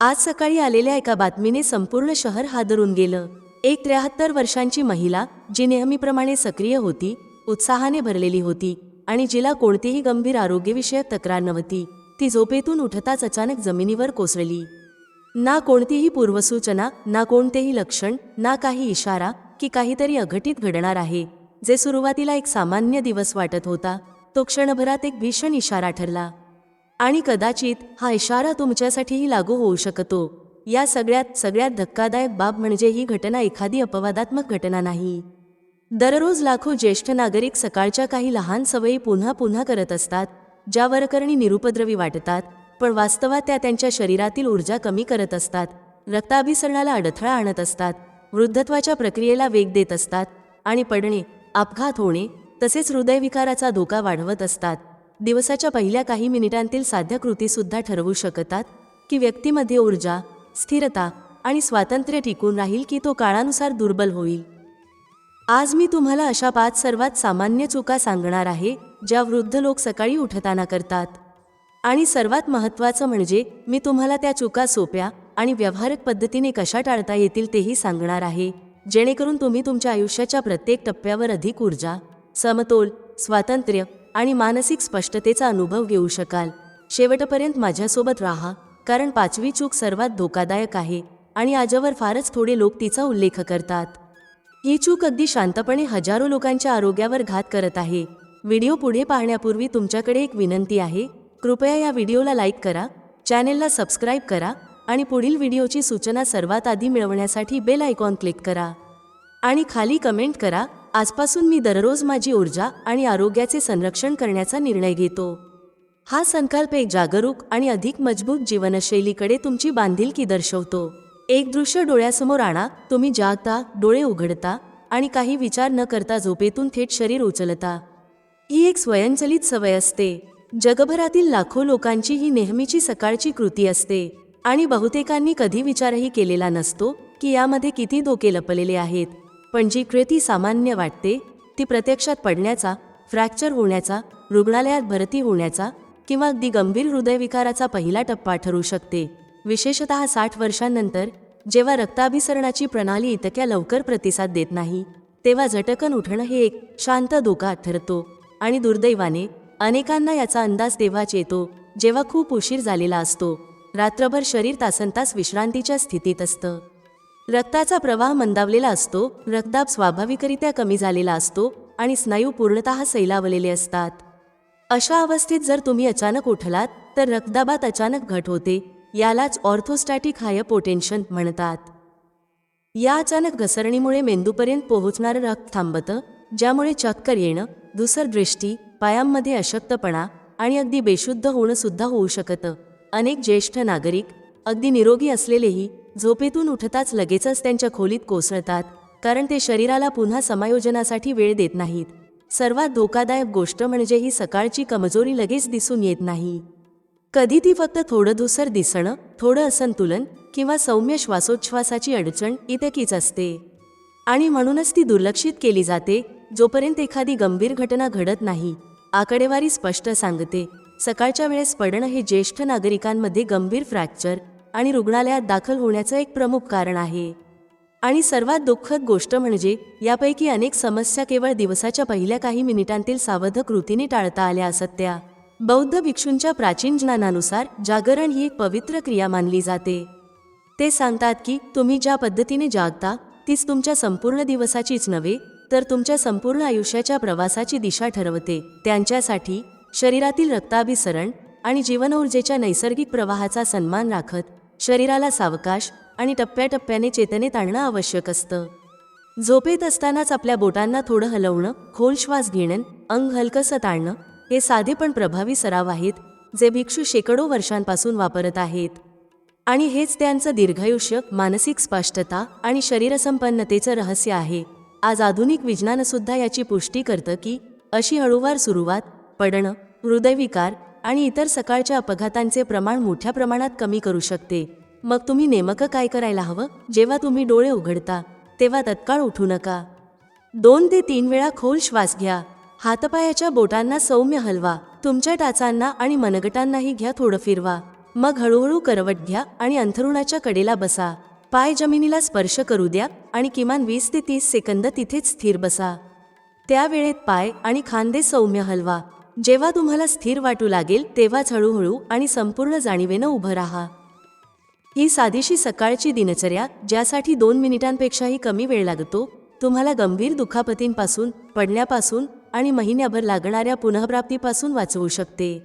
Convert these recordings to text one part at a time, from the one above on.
आज सकाळी आलेल्या एका बातमीने संपूर्ण शहर हादरून गेलं. एक त्र्याहत्तर वर्षांची महिला जी नेहमीप्रमाणे सक्रिय होती उत्साहाने भरलेली होती आणि जिला कोणतीही गंभीर आरोग्यविषयक तक्रार नव्हती ती झोपेतून उठताच अचानक जमिनीवर कोसळली. ना कोणतीही पूर्वसूचना ना कोणतेही लक्षण ना काही इशारा की काहीतरी अघटित घडणार आहे जे सुरुवातीला एक सामान्य दिवस वाटत होता तो क्षणभरात एक भीषण इशारा ठरला. आणि कदाचित हा इशारा तुमच्यासाठीही लागू होऊ शकतो. या सगळ्यात सगळ्यात धक्कादायक बाब म्हणजे ही घटना एखादी अपवादात्मक घटना नाही. दररोज लाखो ज्येष्ठ नागरिक सकाळच्या काही लहान सवयी पुन्हा पुन्हा करत असतात ज्या वरकरणी निरुपद्रवी वाटतात पण वास्तवात त्या त्यांच्या शरीरातील ऊर्जा कमी करत असतात रक्ताभिसरणाला अडथळा आणत असतात वृद्धत्वाच्या प्रक्रियेला वेग देत असतात आणि पडणे अपघात होणे तसेच हृदयविकाराचा धोका वाढवत असतात. दिवसाच्या पहिल्या काही मिनिटांतील साध्य कृतीसुद्धा ठरवू शकतात की व्यक्तीमध्ये ऊर्जा स्थिरता आणि स्वातंत्र्य टिकून राहील की तो काळानुसार दुर्बल होईल. आज मी तुम्हाला अशा पाच सर्वात सामान्य चुका सांगणार आहे ज्या वृद्ध लोक सकाळी उठताना करतात. आणि सर्वात महत्त्वाचं म्हणजे मी तुम्हाला त्या चुका सोप्या आणि व्यावहारिक पद्धतीने कशा टाळता येतील तेही सांगणार आहे जेणेकरून तुम्ही तुमच्या आयुष्याच्या प्रत्येक टप्प्यावर अधिक ऊर्जा समतोल स्वातंत्र्य आणि मानसिक स्पष्टतेचा अनुभव घेऊ शकाल. शेवटपर्यंत माझ्यासोबत राहा कारण पाचवी चूक सर्वात धोकादायक आहे आणि आजवर फारच थोडे लोक तिचा उल्लेख करतात. ही चूक अगदी शांतपणे हजारो लोकांच्या आरोग्यावर घात करत आहे. व्हिडिओ पुढे पाहण्यापूर्वी तुमच्याकडे एक विनंती आहे. कृपया या व्हिडिओला लाईक करा चॅनेलला सबस्क्राईब करा आणि पुढील व्हिडिओची सूचना सर्वात आधी मिळवण्यासाठी बेल आयकॉन क्लिक करा. आणि खाली कमेंट करा आजपासून मी दररोज माझी ऊर्जा आणि आरोग्याचे संरक्षण करण्याचा निर्णय घेतो. हा संकल्प एक जागरूक आणि अधिक मजबूत जीवनशैलीकडे तुमची बांधिलकी दर्शवतो. एक दृश्य डोळ्यासमोर आणा तुम्ही जागता डोळे उघडता आणि काही विचार न करता झोपेतून थेट शरीर उचलता. ही एक स्वयंचलित सवय असते. जगभरातील लाखो लोकांची ही नेहमीची सकाळची कृती असते आणि बहुतेकांनी कधी विचारही केलेला नसतो की यामध्ये किती धोके लपलेले आहेत. पण जी कृती सामान्य वाटते ती प्रत्यक्षात पडण्याचा फ्रॅक्चर होण्याचा रुग्णालयात भरती होण्याचा किंवा अगदी गंभीर हृदयविकाराचा पहिला टप्पा ठरू शकते. विशेषत साठ वर्षांनंतर जेव्हा रक्ताभिसरणाची प्रणाली इतक्या लवकर प्रतिसाद देत नाही तेव्हा झटकन उठणं हे एक शांत धोका ठरतो आणि दुर्दैवाने अनेकांना याचा अंदाज तेव्हाच येतो जेव्हा खूप उशीर झालेला असतो. रात्रभर शरीर तासनतास विश्रांतीच्या स्थितीत असतं. रक्ताचा प्रवाह मंदावलेला असतो रक्तदाब स्वाभाविकरित्या कमी झालेला असतो आणि स्नायू पूर्णतः सैलावलेले असतात. अशा अवस्थेत जर तुम्ही अचानक उठलात तर रक्तदाबात अचानक घट होते यालाच ऑर्थोस्टॅटिक हायपोटेन्शन म्हणतात. या अचानक घसरणीमुळे मेंदूपर्यंत पोहोचणारं रक्त थांबतं ज्यामुळे चक्कर येणं दुसर दृष्टी पायांमध्ये अशक्तपणा आणि अगदी बेशुद्ध होणं सुद्धा होऊ शकतं. अनेक ज्येष्ठ नागरिक अगदी निरोगी असलेलेही झोपेतून उठताच लगेचच त्यांच्या खोलीत कोसळतात कारण ते शरीराला पुन्हा समायोजनासाठी वेळ देत नाहीत. सर्वात धोकादायक गोष्ट म्हणजे ही सकाळची कमजोरी लगेच दिसून येत नाही. कधी ती फक्त थोडं धुसर दिसणं थोडं असंतुलन किंवा सौम्य श्वासोच्छ्वासाची अडचण इतकीच असते. आणि म्हणूनच ती दुर्लक्षित केली जाते जोपर्यंत एखादी गंभीर घटना घडत नाही आकडेवारी स्पष्ट सांगते. सकाळच्या वेळेस पडणं हे ज्येष्ठ नागरिकांमध्ये गंभीर फ्रॅक्चर आणि रुग्णालयात दाखल होण्याचं एक प्रमुख कारण आहे. आणि सर्वात दुःखद गोष्ट म्हणजे यापैकी अनेक समस्या केवळ दिवसाच्या पहिल्या काही मिनिटांतील सावध कृतीने टाळता आल्या असत त्या. बौद्ध भिक्षूंच्या प्राचीन ज्ञानानुसार जागरण ही एक पवित्र क्रिया मानली जाते. ते सांगतात की तुम्ही ज्या पद्धतीने जागता तीच तुमच्या संपूर्ण दिवसाचीच नव्हे तर तुमच्या संपूर्ण आयुष्याच्या प्रवासाची दिशा ठरवते. त्यांच्यासाठी शरीरातील रक्ताभिसरण आणि जीवनऊर्जेच्या नैसर्गिक प्रवाहाचा सन्मान राखत शरीराला सावकाश आणि टप्प्याटप्प्याने चेतनेत आणणं आवश्यक असतं. झोपेत असतानाच आपल्या बोटांना थोडं हलवणं खोल श्वास घेणं अंग हलकसं ताणणं हे साधे पण प्रभावी सराव आहेत जे भिक्षू शेकडो वर्षांपासून वापरत आहेत. आणि हेच त्यांचं दीर्घायुष्य मानसिक स्पष्टता आणि शरीरसंपन्नतेचं रहस्य आहे. आज आधुनिक विज्ञानसुद्धा याची पुष्टी करतं की अशी हळूवार सुरुवात पडणं हृदयविकार आणि इतर सकाळच्या अपघातांचे प्रमाण मोठ्या प्रमाणात कमी करू शकते. मग तुम्ही नेमकं काय करायला हवं? जेव्हा तुम्ही डोळे उघडता तेव्हा तत्काळ उठू नका. दोन ते तीन वेळा खोल श्वास घ्या. हातपायाच्या बोटांना सौम्य हलवा. तुमच्या टाचांना आणि मनगटांनाही घ्या थोडं फिरवा. मग हळूहळू करवट घ्या आणि अंथरुणाच्या कडेला बसा. पाय जमिनीला स्पर्श करू द्या आणि किमान वीस ते तीस सेकंद तिथेच स्थिर बसा. त्या वेळेत पाय आणि खांदे सौम्य हलवा. जेव्हा तुम्हाला स्थिर वाटू लागेल तेव्हाच हळूहळू आणि संपूर्ण जाणीवेनं उभं राहा. ही साधीशी सकाळची दिनचर्या ज्यासाठी दोन मिनिटांपेक्षाही कमी वेळ लागतो तुम्हाला गंभीर दुखापतींपासून पडण्यापासून आणि महिन्याभर लागणाऱ्या पुनःप्राप्तीपासून वाचवू शकते.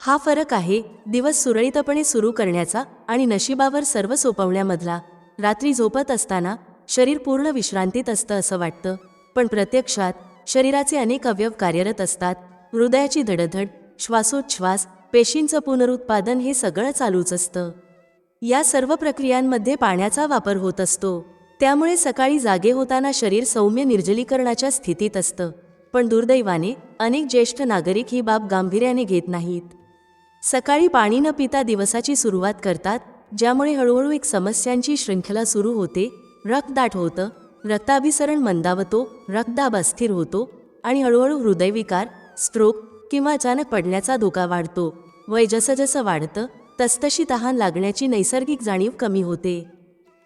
हा फरक आहे दिवस सुरळीतपणे सुरू करण्याचा आणि नशिबावर सर्व सोपवण्यामधला. रात्री झोपत असताना शरीर पूर्ण विश्रांतीत असतं असं वाटतं पण प्रत्यक्षात शरीराचे अनेक अवयव कार्यरत असतात. हृदयाची धडधड श्वासोच्छ्वास पेशींचं पुनरुत्पादन हे सगळं चालूच असतं. या सर्व प्रक्रियांमध्ये पाण्याचा वापर होत असतो. त्यामुळे सकाळी जागे होताना शरीर सौम्य निर्जलीकरणाच्या स्थितीत असतं. पण दुर्दैवाने अनेक ज्येष्ठ नागरिक ही बाब गांभीर्याने घेत नाहीत. सकाळी पाणी न पिता दिवसाची सुरुवात करतात ज्यामुळे हळूहळू एक समस्यांची शृंखला सुरू होते. रक्तदाट होतं रक्ताभिसरण मंदावतो रक्तदाब अस्थिर होतो आणि हळूहळू हृदयविकार स्ट्रोक किंवा अचानक पडण्याचा धोका वाढतो. वय जसं जसं वाढतं तसतशी तहान लागण्याची नैसर्गिक जाणीव कमी होते.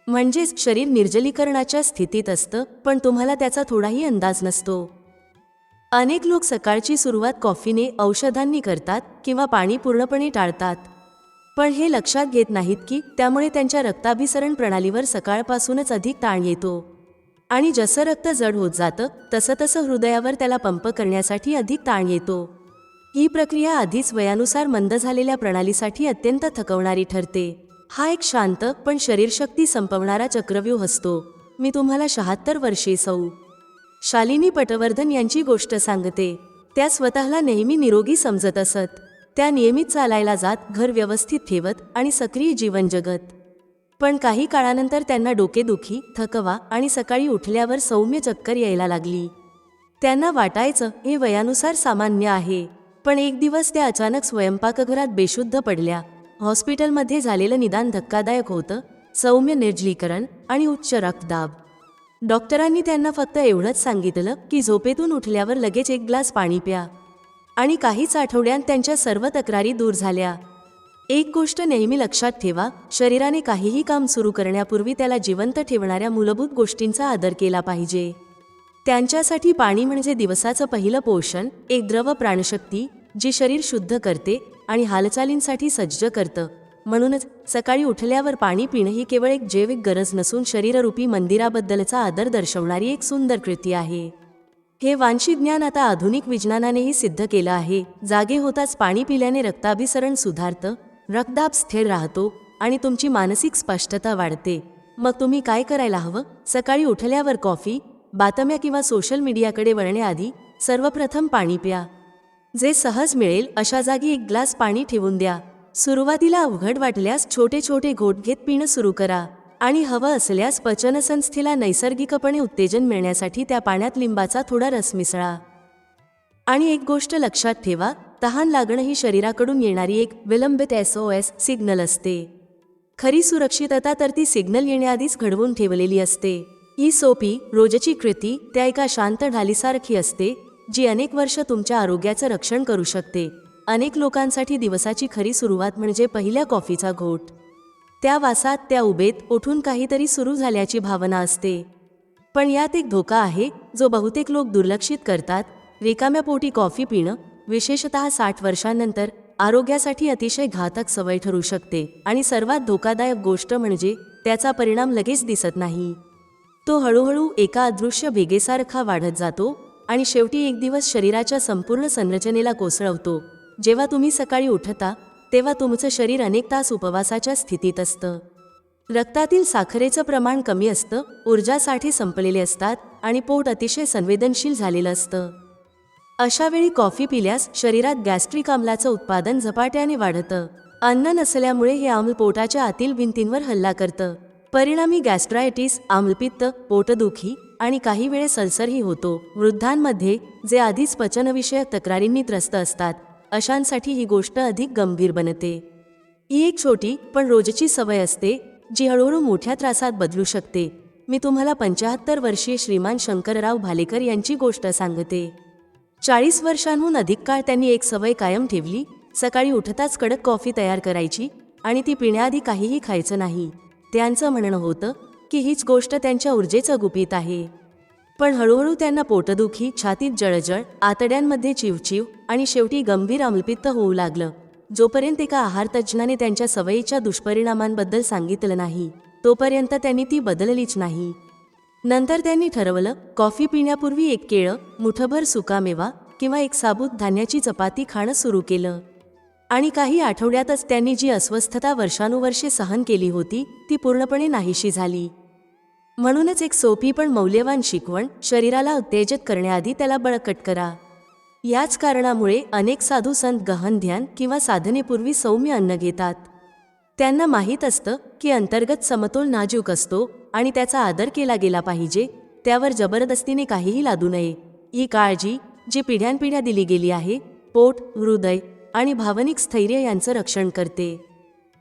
म्हणजेच शरीर निर्जलीकरणाच्या स्थितीत असतं पण तुम्हाला त्याचा थोडाही अंदाज नसतो. अनेक लोक सकाळची सुरुवात कॉफीने औषधांनी करतात किंवा पाणी पूर्णपणे टाळतात. पण हे लक्षात घेत नाहीत की त्यामुळे त्यांच्या रक्ताभिसरण प्रणालीवर सकाळपासूनच अधिक ताण येतो. आणि जसं रक्त जड होत जातं तसं तसं हृदयावर त्याला पंप करण्यासाठी अधिक ताण येतो. ही प्रक्रिया आधीच वयानुसार मंद झालेल्या प्रणालीसाठी अत्यंत थकवणारी ठरते. हा एक शांत पण शरीरशक्ती संपवणारा चक्रव्यूह असतो. मी तुम्हाला शहात्तर वर्षे सौ. शालिनी पटवर्धन यांची गोष्ट सांगते. त्या स्वतःला नेहमी निरोगी समजत असत. त्या नियमित चालायला जात घर व्यवस्थित ठेवत आणि सक्रिय जीवन जगत. पण काही काळानंतर त्यांना डोकेदुखी थकवा आणि सकाळी उठल्यावर सौम्य चक्कर यायला लागली. त्यांना वाटायचं हे वयानुसार सामान्य आहे. पण एक दिवस त्या अचानक स्वयंपाकघरात बेशुद्ध पडल्या. हॉस्पिटलमध्ये झालेलं निदान धक्कादायक होतं सौम्य निर्जलीकरण आणि उच्च रक्तदाब. डॉक्टरांनी त्यांना फक्त एवढंच सांगितलं की झोपेतून उठल्यावर लगेच एक ग्लास पाणी प्या. आणि काहीच आठवड्यांत त्यांच्या सर्व तक्रारी दूर झाल्या. एक गोष्ट नेहमी लक्षात ठेवा शरीराने काहीही काम सुरू करण्यापूर्वी त्याला जिवंत ठेवणाऱ्या मूलभूत गोष्टींचा आदर केला पाहिजे. त्यांच्यासाठी पाणी म्हणजे दिवसाचं पहिलं पोषण एक द्रव प्राणशक्ती जी शरीर शुद्ध करते आणि हालचालींसाठी सज्ज करतं. म्हणूनच सकाळी उठल्यावर पाणी पिणं ही केवळ एक जैविक गरज नसून शरीररूपी मंदिराबद्दलचा आदर दर्शवणारी एक सुंदर कृती आहे. हे वांशी ज्ञान आता आधुनिक विज्ञानानेही सिद्ध केलं आहे. जागे होताच पाणी पिल्याने रक्ताभिसरण सुधारतं रक्तदाब स्थिर राहतो आणि तुमची मानसिक स्पष्टता वाढते. मग तुम्ही काय करायला हवं? सकाळी उठल्यावर कॉफी बातम्या किंवा सोशल मीडियाकडे वळण्याआधी सर्वप्रथम पाणी प्या. जे सहज मिळेल अशा जागी एक ग्लास पाणी ठेवून द्या. सुरुवातीला अवघड वाटल्यास छोटे छोटे घोट घेत पिणं सुरू करा. आणि हवं असल्यास पचनसंस्थेला नैसर्गिकपणे उत्तेजन मिळण्यासाठी त्या पाण्यात लिंबाचा थोडा रस मिसळा. आणि एक गोष्ट लक्षात ठेवा तहान लागणं ही शरीराकडून येणारी एक विलंबित एस ओ एस सिग्नल असते. खरी सुरक्षितता तर ती सिग्नल येण्याआधीच घडवून ठेवलेली असते. ही सोपी रोजची कृती त्या एका शांत ढालीसारखी असते जी अनेक वर्ष तुमच्या आरोग्याचं रक्षण करू शकते. अनेक लोकांसाठी दिवसाची खरी सुरुवात म्हणजे पहिल्या कॉफीचा घोट. त्या वासात त्या उभेत उठून काहीतरी सुरू झाल्याची भावना असते. पण यात एक धोका आहे जो बहुतेक लोक दुर्लक्षित करतात. रिकाम्या पोटी कॉफी पिणं विशेषतः साठ वर्षांनंतर आरोग्यासाठी अतिशय घातक सवय ठरू शकते आणि सर्वात धोकादायक गोष्ट म्हणजे त्याचा परिणाम लगेच दिसत नाही. तो हळूहळू एका अदृश्य भेगेसारखा वाढत जातो आणि शेवटी एक दिवस शरीराच्या संपूर्ण संरचनेला कोसळवतो. जेव्हा तुम्ही सकाळी उठता तेव्हा तुमचं शरीर अनेक तास उपवासाच्या स्थितीत असतं. रक्तातील साखरेचं प्रमाण कमी असतं ऊर्जासाठी संपलेले असतात आणि पोट अतिशय संवेदनशील झालेलं असतं. अशा वेळी कॉफी पिल्यास शरीरात गॅस्ट्रिक आम्लाचं उत्पादन झपाट्याने वाढतं. अन्न नसल्यामुळे हे आम्ल पोटाच्या आतील भिंतींवर हल्ला करतं. परिणामी गॅस्ट्रायटिस आम्लपित्त पोटदुखी आणि काही वेळेस सल्सरही होतो. वृद्धांमध्ये जे आधीच पचनविषयक तक्रारींनी त्रस्त असतात अशांसाठी ही गोष्ट अधिक गंभीर बनते. ही एक छोटी पण रोजची सवय असते जी हळूहळू मोठ्या त्रासात बदलू शकते. मी तुम्हाला पंचाहत्तर वर्षीय श्रीमान शंकरराव भालेकर यांची गोष्ट सांगते. चाळीस वर्षांहून अधिक काळ त्यांनी एक सवय कायम ठेवली. सकाळी उठताच कडक कॉफी तयार करायची आणि ती पिण्याआधी काहीही खायचं नाही. त्यांचं म्हणणं होतं की हीच गोष्ट त्यांच्या ऊर्जेचं गुपित आहे. पण हळूहळू त्यांना पोटदुखी छातीत जळजळ आतड्यांमध्ये चिवचिव आणि शेवटी गंभीर अमलपित्त होऊ लागलं. जोपर्यंत एका आहारतज्ज्ञाने त्यांच्या सवयीच्या दुष्परिणामांबद्दल सांगितलं नाही तोपर्यंत त्यांनी ती बदललीच नाही. नंतर त्यांनी ठरवलं कॉफी पिण्यापूर्वी एक केळं मुठभर सुकामेवा किंवा एक साबूत धान्याची चपाती खाणं सुरू केलं. आणि काही आठवड्यातच त्यांनी जी अस्वस्थता वर्षानुवर्षे सहन केली होती ती पूर्णपणे नाहीशी झाली. म्हणूनच एक सोपी पण मौल्यवान शिकवण शरीराला उत्तेजित करण्याआधी त्याला बळकट करा. याच कारणामुळे अनेक साधू संत गहन ध्यान किंवा साधनेपूर्वी सौम्य अन्न घेतात. त्यांना माहीत असतं की अंतर्गत समतोल नाजूक असतो आणि त्याचा आदर केला गेला पाहिजे त्यावर जबरदस्तीने काहीही लादू नये. ही काळजी जी पिढ्यानपिढ्या दिली गेली आहे पोट हृदय आणि भावनिक स्थैर्य यांचं रक्षण करते.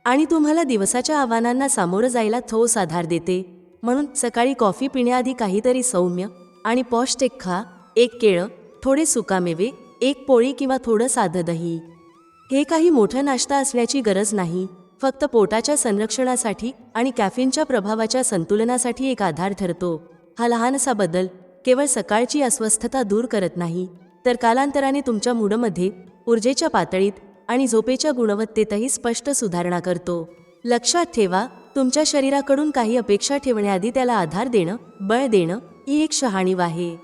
आणि तुम्हाला दिवसाच्या आव्हानांना सामोरं जायला ठोस आधार देते. म्हणून सकाळी कॉफी पिण्याआधी काहीतरी सौम्य आणि पौष्टिक खा एक केळं थोडे सुकामेवे एक पोळी किंवा थोडं साधं दही. हे काही मोठं नाश्ता असण्याची गरज नाही. फक्त पोटाच्या संरक्षणासाठी आणि कॅफिनच्या प्रभावाच्या संतुलनासाठी एक आधार ठरतो. हा लहानसा बदल केवळ सकाळची अस्वस्थता दूर करत नाही तर कालांतराने तुमच्या मूडमध्ये ऊर्जेच्या पातळीत आणि झोपेच्या गुणवत्तेतही स्पष्ट सुधारणा करतो. लक्षात ठेवा तुमच्या शरीराकडून काही अपेक्षा ठेवण्याआधी त्याला आधार देणं बळ देणं ही एक शहाणीव आहे.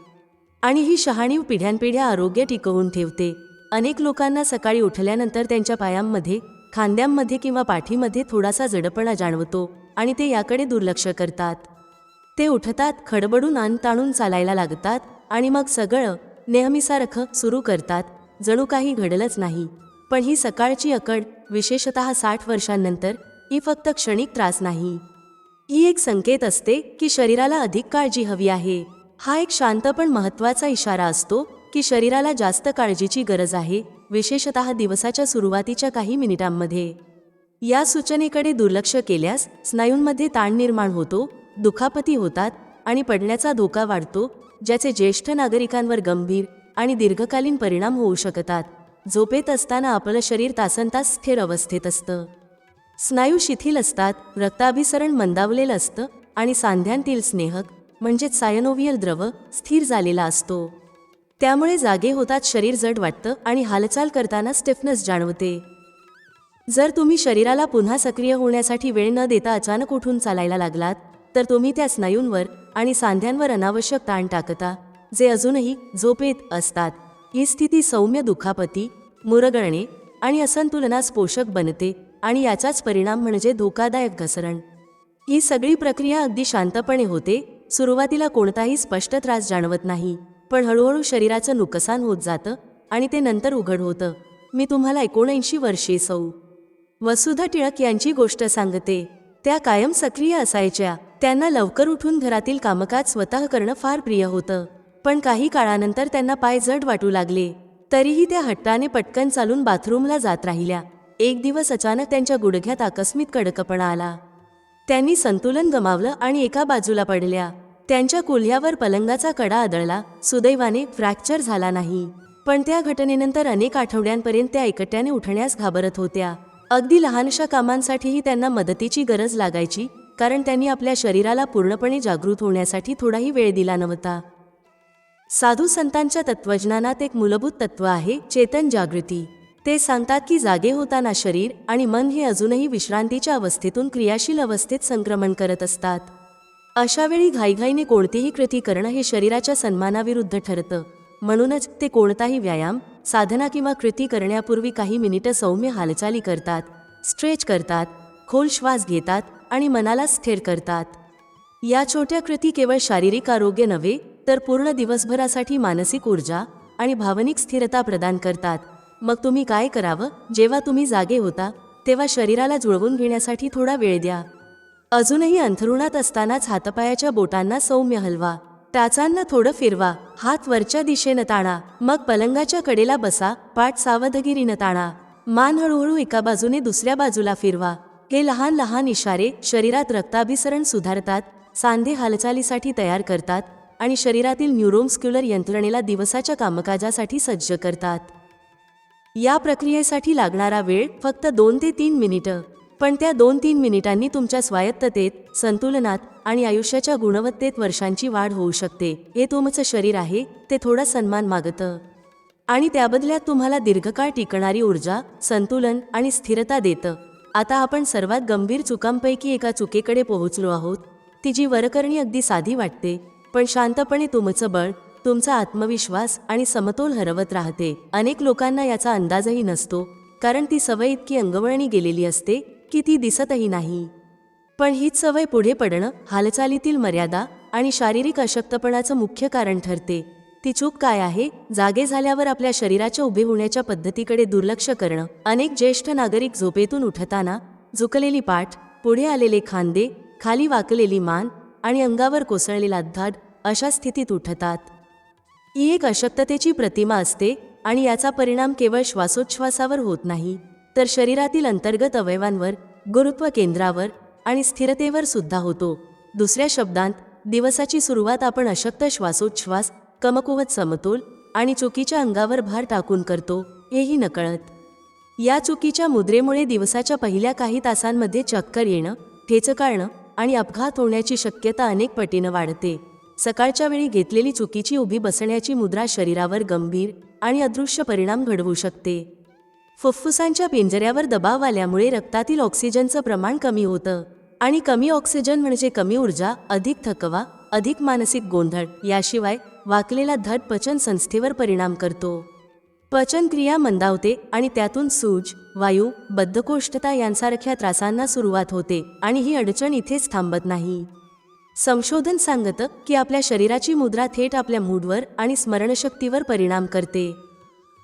आणि ही शहाणीव पिढ्यानपिढ्या आरोग्य टिकवून ठेवते. अनेक लोकांना सकाळी उठल्यानंतर त्यांच्या पायांमध्ये खांद्यांमध्ये किंवा पाठीमध्ये थोडासा जडपणा जाणवतो आणि ते याकडे दुर्लक्ष करतात. ते उठतात खडबडून अन्न ताणून चालायला लागतात आणि मग सगळं नेहमीसारखं सुरू करतात. जणू काही घडलंच नाही. पण ही सकाळची अकड विशेषतः साठ वर्षांनंतर ही फक्त क्षणिक त्रास नाही. ही एक संकेत असते की शरीराला अधिक काळजी हवी आहे. हा एक शांत पण महत्त्वाचा इशारा असतो की शरीराला जास्त काळजीची गरज आहे. विशेषतः दिवसाच्या सुरुवातीच्या काही मिनिटांमध्ये. या सूचनेकडे दुर्लक्ष केल्यास स्नायूंमध्ये ताण निर्माण होतो दुखापती होतात आणि पडण्याचा धोका वाढतो ज्याचे ज्येष्ठ नागरिकांवर गंभीर आणि दीर्घकालीन परिणाम होऊ शकतात झोपेत असताना आपलं शरीर तासनतास स्थिर अवस्थेत असतं. स्नायू शिथिल असतात रक्ताभिसरण मंदावलेलं असतं आणि सांध्यांतील स्नेहक म्हणजेच सायनोव्हियल द्रव स्थिर झालेला असतो. त्यामुळे जागे होतात शरीर जड वाटतं आणि हालचाल करताना स्टिफनेस जाणवते. जर तुम्ही शरीराला पुन्हा सक्रिय होण्यासाठी वेळ न देता अचानक उठून चालायला लागलात तर तुम्ही त्या स्नायूंवर आणि सांध्यांवर अनावश्यक ताण टाकता जे अजूनही झोपेत असतात. ही स्थिती सौम्य दुखापती मुरगळणे आणि असंतुलनास पोषक बनते आणि याचाच परिणाम म्हणजे धोकादायक घसरण. ही सगळी प्रक्रिया अगदी शांतपणे होते सुरुवातीला कोणताही स्पष्ट त्रास जाणवत नाही. पण हळूहळू शरीराचं नुकसान होत जातं आणि ते नंतर उघड होतं. मी तुम्हाला एकोणऐंशी वर्षे सौ. वसुधा टिळक यांची गोष्ट सांगते. त्या कायम सक्रिय असायच्या. त्यांना लवकर उठून घरातील कामकाज स्वतः करणं फार प्रिय होतं. पण काही काळानंतर त्यांना पाय जड वाटू लागले. तरीही त्या हट्टाने पटकन चालून बाथरूमला जात राहिल्या. एक दिवस अचानक त्यांच्या गुडघ्यात आकस्मित कडकपणा आला. त्यांनी संतुलन गमावलं आणि एका बाजूला पडल्या. त्यांच्या कुल्ह्यावर पलंगाचा कडा आदळला. सुदैवाने फ्रॅक्चर झाला नाही. पण त्या घटनेनंतर अनेक आठवड्यांपर्यंत त्या एकट्याने उठण्यास घाबरत होत्या. अगदी लहानशा कामांसाठीही त्यांना मदतीची गरज लागायची कारण त्यांनी आपल्या शरीराला पूर्णपणे जागृत होण्यासाठी थोडाही वेळ दिला नव्हता. साधू संतांच्या तत्वज्ञानात एक मूलभूत तत्व आहे चेतन जागृती. ते सांगतात की जागे होताना शरीर आणि मन हे अजूनही विश्रांतीच्या अवस्थेतून क्रियाशील अवस्थेत संक्रमण करत असतात. अशावेळी घाईघाईने कोणतीही कृती करणं हे शरीराच्या सन्मानाविरुद्ध ठरतं. म्हणूनच ते कोणताही व्यायाम साधना किंवा कृती करण्यापूर्वी काही मिनिटं सौम्य हालचाली करतात स्ट्रेच करतात खोल श्वास घेतात आणि मनाला स्थिर करतात. या छोट्या कृती केवळ शारीरिक आरोग्य नव्हे तर पूर्ण दिवसभरासाठी मानसिक ऊर्जा आणि भावनिक स्थिरता प्रदान करतात. मग तुम्ही काय करावं? जेव्हा तुम्ही जागे होता तेव्हा शरीराला जुळवून घेण्यासाठी थोडा वेळ द्या. अजूनही अंथरुणात असतानाच हातपायाच्या बोटांना सौम्य हलवा. टाचांना थोडं फिरवा. हात वरच्या दिशेनं ताणा. मग पलंगाच्या कडेला बसा. पाठ सावधगिरीनं ताणा. मान हळूहळू एका बाजूने दुसऱ्या बाजूला फिरवा. हे लहान लहान इशारे शरीरात रक्ताभिसरण सुधारतात सांधे हालचालीसाठी तयार करतात आणि शरीरातील न्यूरोमस्क्युलर यंत्रणेला दिवसाच्या कामकाजासाठी सज्ज करतात. या प्रक्रियेसाठी लागणारा वेळ फक्त दोन ते तीन मिनिटं. पण त्या दोन तीन मिनिटांनी तुमच्या स्वायत्ततेत संतुलनात आणि आयुष्याच्या गुणवत्तेत वर्षांची वाढ होऊ शकते. हे तुमचं शरीर आहे ते थोडा सन्मान मागतं. आणि त्याबदल्यात तुम्हाला दीर्घकाळ टिकणारी ऊर्जा संतुलन आणि स्थिरता देतं. आता आपण सर्वात गंभीर चुकांपैकी एका चुकीकडे पोहोचलो आहोत. ती जी वरकरणी अगदी साधी वाटते पण शांतपणे तुमचं बळ तुमचा आत्मविश्वास आणि समतोल हरवत राहते. अनेक लोकांना याचा अंदाजही नसतो कारण ती सवय इतकी अंगवळणी गेलेली असते की ती दिसतही नाही. पण हीच सवय पुढे पडणं हालचालीतील मर्यादा आणि शारीरिक अशक्तपणाचं मुख्य कारण ठरते. ती चूक काय आहे जागे झाल्यावर आपल्या शरीराच्या उभे होण्याच्या पद्धतीकडे दुर्लक्ष करणं. अनेक ज्येष्ठ नागरिक झोपेतून उठताना झुकलेली पाठ पुढे आलेले खांदे खाली वाकलेली मान आणि अंगावर कोसळलेला धाड अशा स्थितीत उठतात. ही एक अशक्ततेची प्रतिमा असते आणि याचा परिणाम केवळ श्वासोच्छ्वासावर होत नाही. तर शरीरातील अंतर्गत अवयवांवर गुरुत्व केंद्रावर आणि स्थिरतेवर सुद्धा होतो. दुसऱ्या शब्दांत दिवसाची सुरुवात आपण अशक्त श्वासोच्छ्वास कमकुवत समतोल आणि चुकीच्या अंगावर भार टाकून करतो हेही नकळत. या चुकीच्या मुद्रेमुळे दिवसाच्या पहिल्या काही तासांमध्ये चक्कर येणं ठेचकाळणं आणि अपघात होण्याची शक्यता अनेक पटीनं वाढते. सकाळच्या वेळी घेतलेली चुकीची उभी बसण्याची मुद्रा शरीरावर गंभीर आणि अदृश्य परिणाम घडवू शकते. फुफ्फुसांच्या पिंजऱ्यावर दबाव आल्यामुळे रक्तातील ऑक्सिजनचं प्रमाण कमी होतं. आणि कमी ऑक्सिजन म्हणजे कमी ऊर्जा अधिक थकवा अधिक मानसिक गोंधळ याशिवाय वाकलेला धड पचन संस्थेवर परिणाम करतो. पचनक्रिया मंदावते आणि त्यातून सूज वायू बद्धकोष्ठता यांसारख्या त्रासांना सुरुवात होते आणि ही अडचण इथेच थांबत नाही. संशोधन सांगतं की आपल्या शरीराची मुद्रा थेट आपल्या मूडवर आणि स्मरणशक्तीवर परिणाम करते.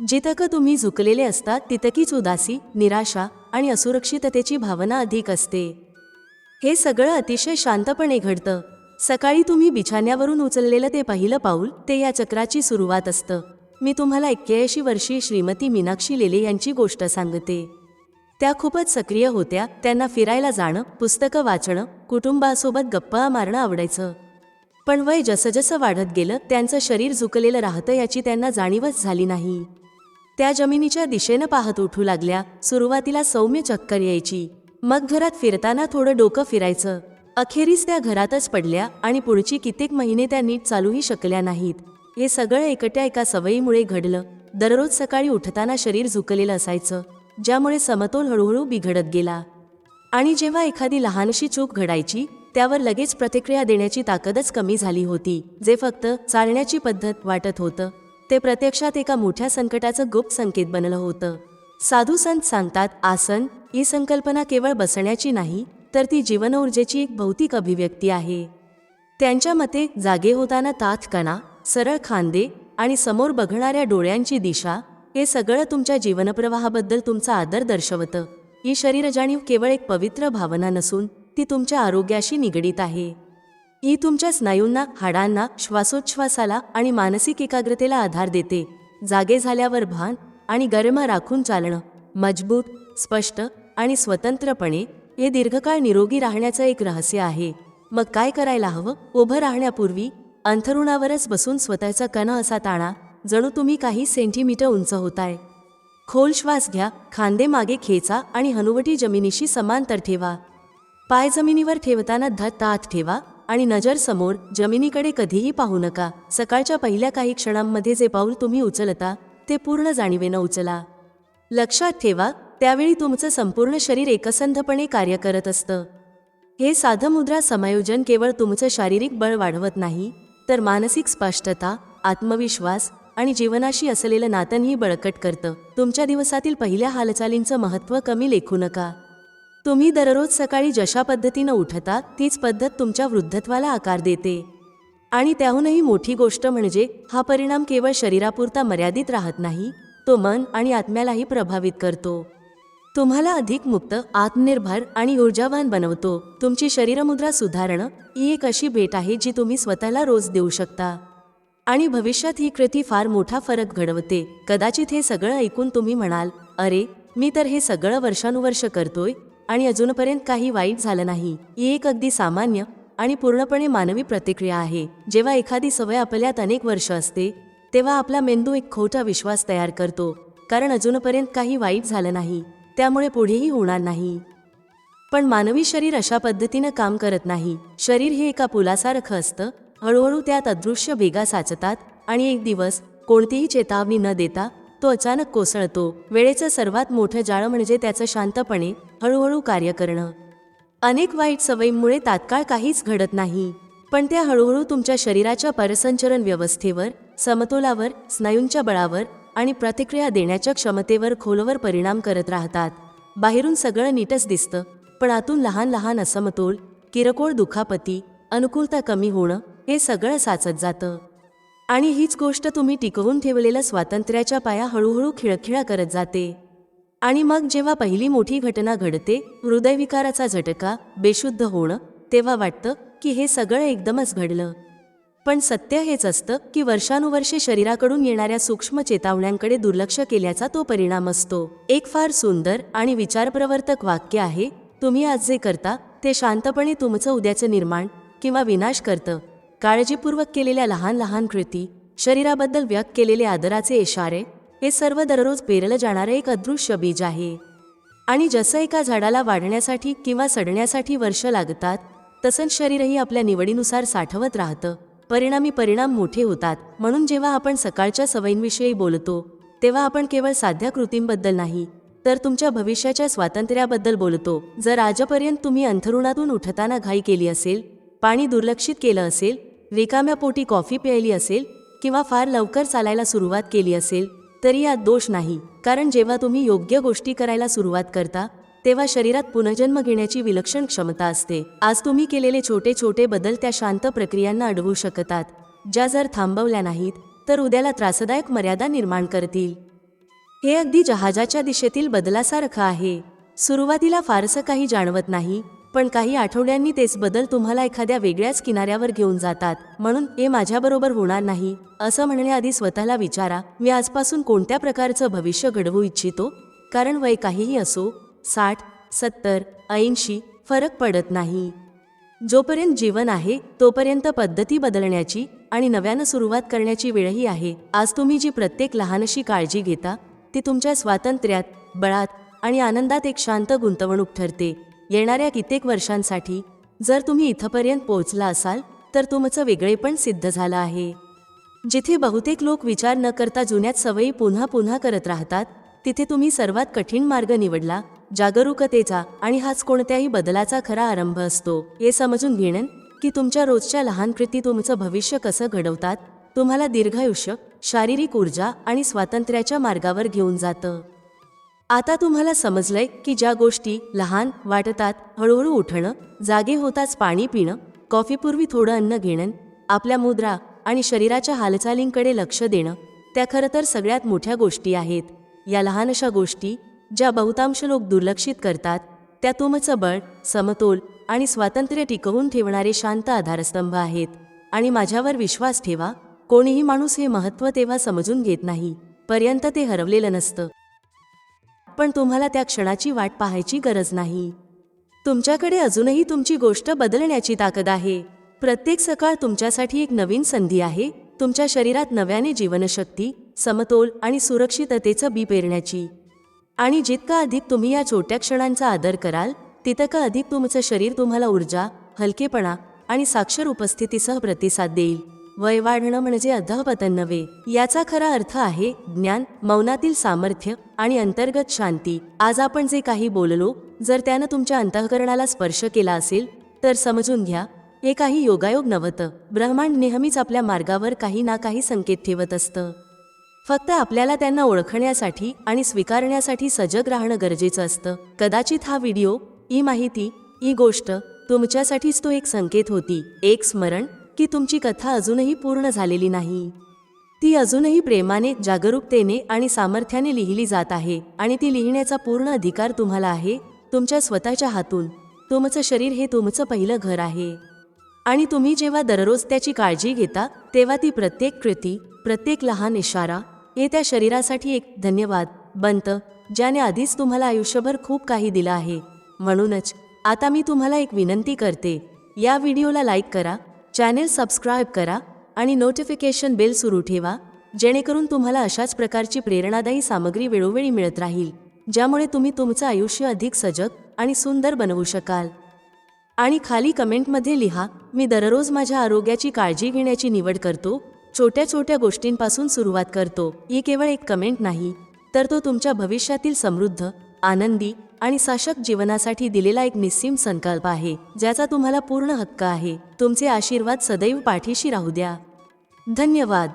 जितकं तुम्ही झुकलेले असता तितकीच उदासी निराशा आणि असुरक्षिततेची भावना अधिक असते. हे सगळं अतिशय शांतपणे घडतं. सकाळी तुम्ही बिछाण्यावरून उचललेलं ते पहिलं पाऊल ते या चक्राची सुरुवात असतं. मी तुम्हाला एक्क्याऐंशी वर्षीय श्रीमती मीनाक्षी लेले यांची गोष्ट सांगते. त्या खूपच सक्रिय होत्या त्यांना फिरायला जाणं पुस्तकं वाचणं कुटुंबासोबत गप्पा मारणं आवडायचं. पण वय जसजसं वाढत गेलं त्यांचं शरीर झुकलेलं राहतं याची त्यांना जाणीवच झाली नाही. त्या जमिनीच्या दिशेनं पाहत उठू लागल्या सुरुवातीला सौम्य चक्कर यायची. मग घरात फिरताना थोडं डोकं फिरायचं. अखेरीस त्या घरातच पडल्या आणि पुढची कित्येक महिने त्या नीट चालूही शकल्या नाहीत. हे सगळं एकट्या एका सवयीमुळे घडलं. दररोज सकाळी उठताना शरीर झुकलेलं असायचं ज्यामुळे समतोल हळूहळू बिघडत गेला. आणि जेव्हा एखादी लहानशी चूक घडायची त्यावर लगेच प्रतिक्रिया देण्याची ताकदच कमी झाली होती जे फक्त चालण्याची पद्धत वाटत होतं. ते प्रत्यक्षात एका मोठ्या संकटाचं गुप्त संकेत बनलं होतं. साधू संत सांगतात आसन ही संकल्पना केवळ बसण्याची नाही तर ती जीवनऊर्जेची एक भौतिक अभिव्यक्ती आहे. त्यांच्या मते जागे होताना ताठकणा सरळ खांदे आणि समोर बघणाऱ्या डोळ्यांची दिशा हे सगळं तुमच्या जीवनप्रवाहाबद्दल तुमचा आदर दर्शवतं. ही शरीर जाणीव केवळ एक पवित्र भावना नसून ती तुमच्या आरोग्याशी निगडीत आहे. ही तुमच्या स्नायूंना हाडांना श्वासोच्छ्वासाला आणि मानसिक एकाग्रतेला आधार देते. जागे झाल्यावर भान आणि गरमा राखून चालणं मजबूत स्पष्ट आणि स्वतंत्रपणे हे दीर्घकाळ निरोगी राहण्याचं एक रहस्य आहे. मग काय करायला हवं? उभं राहण्यापूर्वी अंथरुणावरच बसून स्वतःचा कण असा ताणा जणू तुम्ही काही सेंटीमीटर उंच होताय. खोल श्वास घ्या खांदे मागे खेचा आणि हनुवटी जमिनीशी समांतर ठेवा. पाय जमिनीवर ठेवताना धत ताठ ठेवा आणि नजर समोर जमिनीकडे कधीही पाहू नका. सकाळच्या पहिल्या काही क्षणांमध्ये जे पाऊल तुम्ही उचलता ते पूर्ण जाणीवेनं उचला. लक्षात ठेवा त्यावेळी तुमचं संपूर्ण शरीर एकसंधपणे कार्य करत असतं. हे साधं मुद्रा समायोजन केवळ तुमचं शारीरिक बळ वाढवत नाही तर मानसिक स्पष्टता आत्मविश्वास आणि जीवनाशी असलेलं नातंही बळकट करतं. तुमच्या दिवसातील पहिल्या हालचालींचं महत्त्व कमी लेखू नका. तुम्ही दररोज सकाळी जशा पद्धतीनं उठता तीच पद्धत तुमच्या वृद्धत्वाला आकार देते. आणि त्याहूनही मोठी गोष्ट म्हणजे हा परिणाम केवळ शरीरापुरता मर्यादित राहत नाही तो मन आणि आत्म्यालाही प्रभावित करतो. तुम्हाला अधिक मुक्त आत्मनिर्भर आणि ऊर्जावान बनवतो. तुमची शरीरमुद्रा सुधारणं ही एक अशी भेट आहे जी तुम्ही स्वतःला रोज देऊ शकता. आणि भविष्यात ही कृती फार मोठा फरक घडवते. कदाचित हे सगळं ऐकून तुम्ही म्हणाल अरे मी तर हे सगळं वर्षानुवर्ष करतोय आणि अजूनपर्यंत काही वाईट झालं नाही. ही एक अगदी सामान्य आणि पूर्णपणे मानवी प्रतिक्रिया आहे. जेव्हा एखादी सवय आपल्यात अनेक वर्ष असते तेव्हा आपला मेंदू एक खोटा विश्वास तयार करतो कारण अजूनपर्यंत काही वाईट झालं नाही त्यामुळे पुढेही होणार नाही. पण मानवी शरीर अशा पद्धतीनं काम करत नाही. शरीर हे एका पुलासारखं असतं हळूहळू त्यात अदृश्य भेगा साचतात आणि एक दिवस कोणतीही चेतावणी न देता तो अचानक कोसळतो. वेळेचं सर्वात मोठं जाळं म्हणजे त्याचं शांतपणे हळूहळू कार्य करणं. अनेक वाईट सवयींमुळे तात्काळ काहीच घडत नाही. पण त्या हळूहळू तुमच्या शरीराच्या परसंचरण व्यवस्थेवर समतोलावर स्नायूंच्या बळावर आणि प्रतिक्रिया देण्याच्या क्षमतेवर खोलवर परिणाम करत राहतात. बाहेरून सगळं नीटच दिसतं पण आतून लहान लहान असमतोल किरकोळ दुखापती अनुकूलता कमी होणं हे सगळं साचत जातं. आणि हीच गोष्ट तुम्ही टिकवून ठेवलेल्या स्वातंत्र्याच्या पाया हळूहळू खिळखिळा करत जाते. आणि मग जेव्हा पहिली मोठी घटना घडते हृदयविकाराचा झटका बेशुद्ध होणं तेव्हा वाटतं की हे सगळं एकदमच घडलं. पण सत्य हेच असतं की वर्षानुवर्षे शरीराकडून येणाऱ्या सूक्ष्म चेतावण्यांकडे दुर्लक्ष केल्याचा तो परिणाम असतो. एक फार सुंदर आणि विचारप्रवर्तक वाक्य आहे तुम्ही आज जे करता ते शांतपणे तुमचं उद्याचं निर्माण किंवा विनाश करतं. काळजीपूर्वक केलेल्या लहान लहान कृती शरीराबद्दल व्यक्त केलेले आदराचे इशारे हे सर्व दररोज पेरलं जाणारं एक अदृश्य बीज आहे. आणि जसं एका झाडाला वाढण्यासाठी किंवा सडण्यासाठी वर्ष लागतात तसंच शरीरही आपल्या निवडीनुसार साठवत राहतं. परिणामी परिणाम मोठे होतात. म्हणून जेव्हा आपण सकाळच्या सवयींविषयी बोलतो तेव्हा आपण केवळ साध्या कृतींबद्दल नाही तर तुमच्या भविष्याच्या स्वातंत्र्याबद्दल बोलतो. जर आजपर्यंत तुम्ही अंथरुणातून उठताना घाई केली असेल पाणी दुर्लक्षित केलं असेल रिकाम्या पोटी कॉफी प्यायली असेल किंवा फार लवकर चालायला सुरुवात केली असेल तरी यात दोष नाही. कारण जेव्हा तुम्ही योग्य गोष्टी करायला सुरुवात करता तेव्हा शरीरात पुनर्जन्म घेण्याची विलक्षण क्षमता असते. आज तुम्ही केलेले छोटे छोटे बदल त्या शांत प्रक्रियांना अडवू शकतात ज्या जर थांबवल्या नाहीत तर उद्याला त्रासदायक मर्यादा निर्माण करतील. हे अगदी जहाजाच्या दिशेतील बदलासारखं आहे. सुरुवातीला फारसं काही जाणवत नाही पण काही आठवड्यांनी तेच बदल तुम्हाला एखाद्या वेगळ्याच किनाऱ्यावर घेऊन जातात. म्हणून हे माझ्याबरोबर होणार नाही. असं म्हणण्याआधी स्वतःला विचारा मी आजपासून कोणत्या प्रकारचं भविष्य घडवू इच्छितो? कारण वय काहीही असो साठ सत्तर ऐंशी फरक पडत नाही. जोपर्यंत जीवन आहे तोपर्यंत पद्धती बदलण्याची आणि नव्यानं सुरुवात करण्याची वेळही आहे. आज तुम्ही जी प्रत्येक लहानशी काळजी घेता ती तुमच्या स्वातंत्र्यात बळात आणि आनंदात एक शांत गुंतवणूक ठरते. येणाऱ्या कित्येक वर्षांसाठी जर तुम्ही इथंपर्यंत पोहोचला असाल तर तुमचं वेगळेपण सिद्ध झालं आहे. जिथे बहुतेक लोक विचार न करता जुन्याच सवयी पुन्हा पुन्हा करत राहतात तिथे तुम्ही सर्वात कठीण मार्ग निवडला जागरूकतेचा आणि हाच कोणत्याही बदलाचा खरा आरंभ असतो. हे समजून घेणं की तुमच्या रोजच्या लहान कृती तुमचं भविष्य कसं घडवतात तुम्हाला दीर्घायुष्य शारीरिक ऊर्जा आणि स्वातंत्र्याच्या मार्गावर घेऊन जातं. आता तुम्हाला समजलंय की ज्या गोष्टी लहान वाटतात हळूहळू उठणं जागे होताच पाणी पिणं कॉफीपूर्वी थोडं अन्न घेणं आपल्या मुद्रा आणि शरीराच्या हालचालींकडे लक्ष देणं त्या खरं तर सगळ्यात मोठ्या गोष्टी आहेत. या लहानशा गोष्टी ज्या बहुतांश लोक दुर्लक्षित करतात त्या तुमचं बळ समतोल आणि स्वातंत्र्य टिकवून ठेवणारे शांत आधारस्तंभ आहेत. आणि माझ्यावर विश्वास ठेवा कोणीही माणूस हे महत्त्व तेव्हा समजून घेत नाही पर्यंत ते हरवलेलं नसतं. पण तुम्हाला त्या क्षणाची वाट पाहायची गरज नाही. तुमच्याकडे अजूनही तुमची गोष्ट बदलण्याची ताकद आहे. प्रत्येक सकाळ तुमच्यासाठी एक नवीन संधी आहे तुमच्या शरीरात नव्याने जीवनशक्ती समतोल आणि सुरक्षिततेचं बी पेरण्याची. आणि जितका अधिक तुम्ही या छोट्या क्षणांचा आदर कराल तितकं अधिक तुमचं शरीर तुम्हाला ऊर्जा हलकेपणा आणि साक्षर उपस्थितीसह प्रतिसाद देईल. वय वाढणं म्हणजे अधःपतन नव्हे. याचा खरा अर्थ आहे ज्ञान मौनातील सामर्थ्य आणि अंतर्गत शांती. आज आपण जे काही बोललो जर त्यानं तुमच्या अंतःकरणाला स्पर्श केला असेल तर समजून घ्या हे काही योगायोग नव्हतं. ब्रह्मांड नेहमीच आपल्या मार्गावर काही ना काही संकेत ठेवत असतं. फक्त आपल्याला त्यांना ओळखण्यासाठी आणि स्वीकारण्यासाठी सजग राहणं गरजेचं असतं. कदाचित हा व्हिडिओ ही माहिती ही गोष्ट तुमच्यासाठीच तो एक संकेत होती. एक स्मरण की तुमची कथा अजूनही पूर्ण झालेली नाही. ती अजूनही प्रेमाने जागरूकतेने आणि सामर्थ्याने लिहिली जात आहे आणि ती लिहिण्याचा पूर्ण अधिकार तुम्हाला आहे तुमच्या स्वतःच्या हातून. तुमचं शरीर हे तुमचं पहिलं घर आहे. आणि तुम्ही जेव्हा दररोज त्याची काळजी घेता तेव्हा ती प्रत्येक कृती प्रत्येक लहान इशारा हे त्या शरीरासाठी एक धन्यवाद बनतं ज्याने आधीच तुम्हाला आयुष्यभर खूप काही दिलं आहे. म्हणूनच आता मी तुम्हाला एक विनंती करते या व्हिडिओला लाईक करा चॅनेल सबस्क्राईब करा आणि नोटिफिकेशन बेल सुरू ठेवा जेणेकरून तुम्हाला अशाच प्रकारची प्रेरणादायी सामग्री वेळोवेळी मिळत राहील ज्यामुळे तुम्ही तुमचं आयुष्य अधिक सजग आणि सुंदर बनवू शकाल. आणि खाली कमेंटमध्ये लिहा मी दररोज माझ्या आरोग्याची काळजी घेण्याची निवड करतो छोट्या छोट्या गोष्टींपासून सुरुवात करतो. ही केवळ एक कमेंट नाही तर तो तुमच्या भविष्यातील समृद्ध आनंदी आणि शासक जीवनासाठी दिलेला एक निस्सीम संकल्प आहे ज्याचा तुम्हाला पूर्ण हक्क आहे. तुमचे आशीर्वाद सदैव पाठीशी राहू द्या. धन्यवाद.